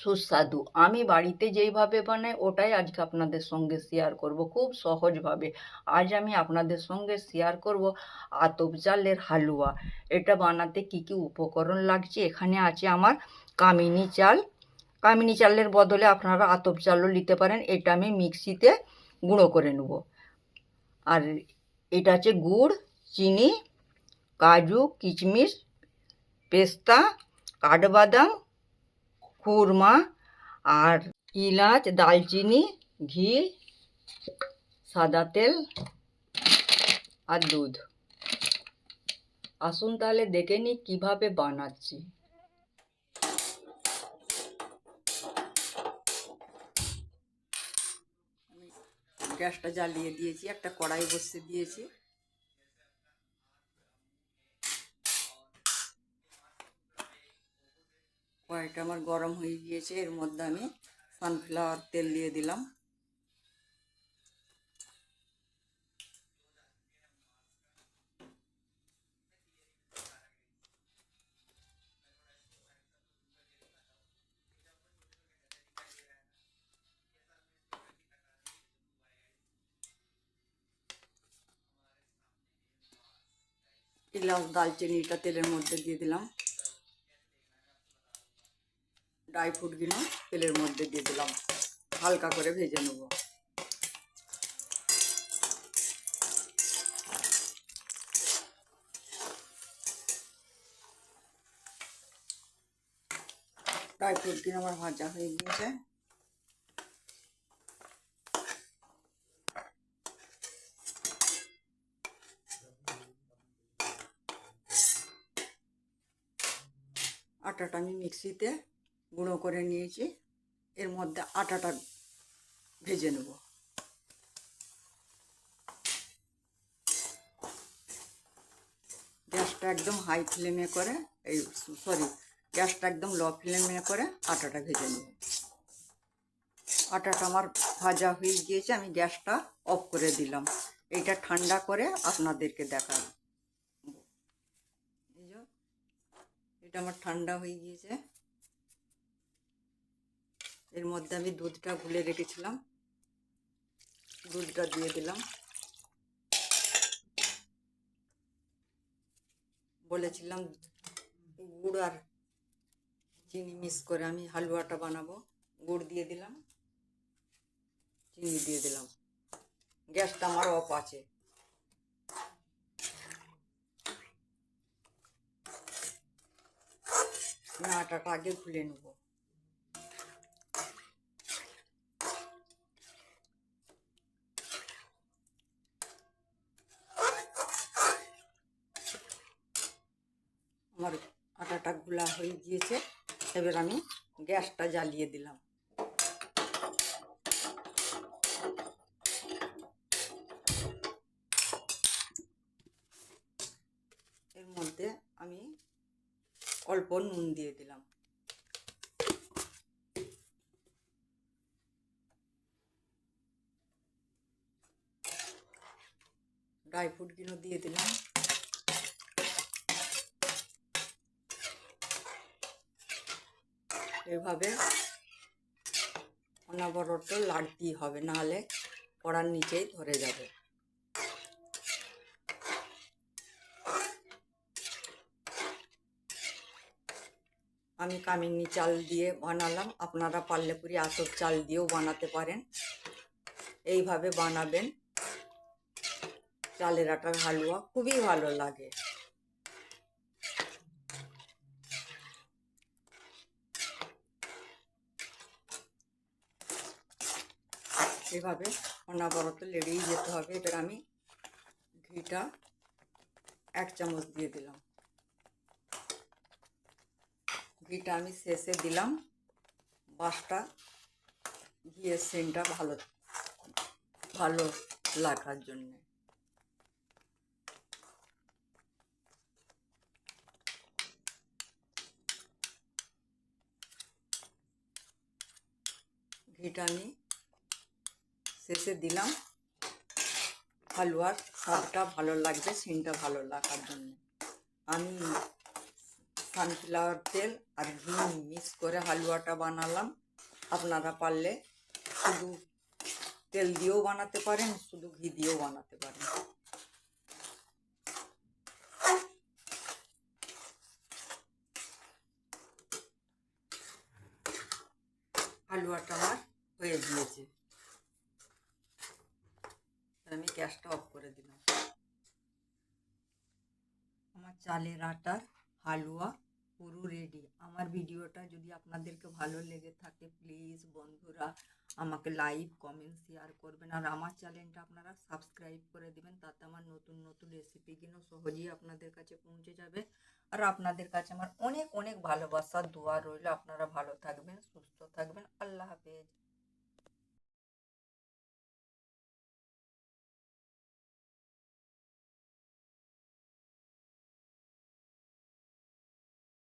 সুস্বাদু। আমি বাড়িতে যেইভাবে বানাই, ওটাই আজকে আপনাদের সঙ্গে শেয়ার করব খুব সহজভাবে। আজ আমি আপনাদের সঙ্গে শেয়ার করব আতপ চালের হালুয়া। এটা বানাতে কি কি উপকরণ লাগছে? এখানে আছে আমার কামিনী চাল। কামিনী চালের বদলে আপনারা আতপ চালও নিতে পারেন। এটা আমি মিক্সিতে গুঁড়ো করে নেব। আর এটা আছে গুড়, চিনি, কাজু, কিশমিশ, পেস্তা, কাঠবাদাম খুরমা আর ইলাচ, দালচিনি, ঘি, সাদা তেল আর দুধ। আসুন তাহলে দেখে নিই কীভাবে বানাচ্ছি। গ্যাসটা জ্বালিয়ে দিয়েছি, একটা কড়াই বসিয়ে দিয়েছি। কড়াইটা আমার গরম হয়ে গিয়েছে, এর মধ্যে আমি সানফ্লাওয়ার তেল দিয়ে দিলাম। এলাচ, দালচিনিটা তেলের মধ্যে দিয়ে দিলাম। ড্রাই ফ্রুটগুলো তেলের মধ্যে দিয়ে দিলাম। হালকা করে ভেজে নেব। ড্রাই ফ্রুটগুলো আমার ভাজা হয়ে গিয়েছে। আটাটা আমি মিক্সিতে গুঁড়ো করে নিয়েছি। এর মধ্যে আটাটা ভেজে নেব। গ্যাসটা একদম হাই ফ্লেমে করে, এই সরি, গ্যাসটা একদম লো ফ্লেমে করে আটাটা ভেজে নেব। আটাটা আমার ভাজা হয়ে গিয়েছে, আমি গ্যাসটা অফ করে দিলাম। এইটা ঠান্ডা করে আপনাদেরকে দেখাবো। এটা আমার ঠান্ডা হয়ে গিয়েছে। এর মধ্যে আমি দুধটা গুলে রেখেছিলাম। দুধটা দিয়ে দিলাম। বলেছিলাম গুড় আর চিনি মিক্স করে আমি হালুয়াটা বানাবো। গুড় দিয়ে দিলাম। চিনি দিয়ে দিলাম। গ্যাসটা আমার অফ আছে। আটাটা আগে খুলে নেব। আমার আটাটা গুলা হয়ে গিয়েছে, এবার আমি গ্যাসটা জ্বালিয়ে দিলাম। এর মধ্যে আমি অল্প নুন দিয়ে দিলাম। ড্রাই ফ্রুটগুলো দিয়ে দিলাম। এভাবে অনবরত লাড়তেই হবে, নাহলে কড়ার নিচেই ধরে যাবে। আমি কামিনী চাল দিয়ে বানালাম, আপনারা পারলে পুরি চাল দিয়েও বানাতে পারেন। এইভাবে বানাবেন। চালের আটার হালুয়া খুবই ভালো লাগে। এভাবে অনাবরত লেড়েই যেতে হবে। এবার আমি ঘিটা এক চামচ দিয়ে দিলাম। ঘিটা আমি শেষে দিলাম। বাসটা ঘিয়ের সেন্টটা ভালো ভালো লাগার জন্যে। ঘিটা আমি শেষে দিলাম। হালুয়ার স্বাদটা ভালো লাগবে সিনটা ভালো লাগার জন্য। আমি সানফ্লাওয়ার তেল আর ঘি মিক্স করে হালুয়াটা বানালাম। আপনারা পারলে শুধু তেল দিয়েও বানাতে পারেন, শুধু ঘি দিয়েও বানাতে পারেন। হালুয়াটা আমার হয়ে গিয়েছে। আমি গ্যাসটা অফ করে দিলাম আমার চালের আটার হালুয়া, পুরো রেডি আমার ভিডিওটা যদি আপনাদেরকে ভালো লেগে থাকে প্লিজ বন্ধুরা, আমাকে লাইক কমেন্ট শেয়ার করবেন। আর আমার চ্যানেলটা আপনারা সাবস্ক্রাইব করে দিবেন, তাতে আমার নতুন নতুন রেসিপিগুলো সহজেই আপনাদের কাছে পৌঁছে যাবে। আর আপনাদের কাছে আমার অনেক অনেক ভালোবাসার দোয়া রইল। আপনারা ভালো থাকবেন, সুস্থ থাকবেন।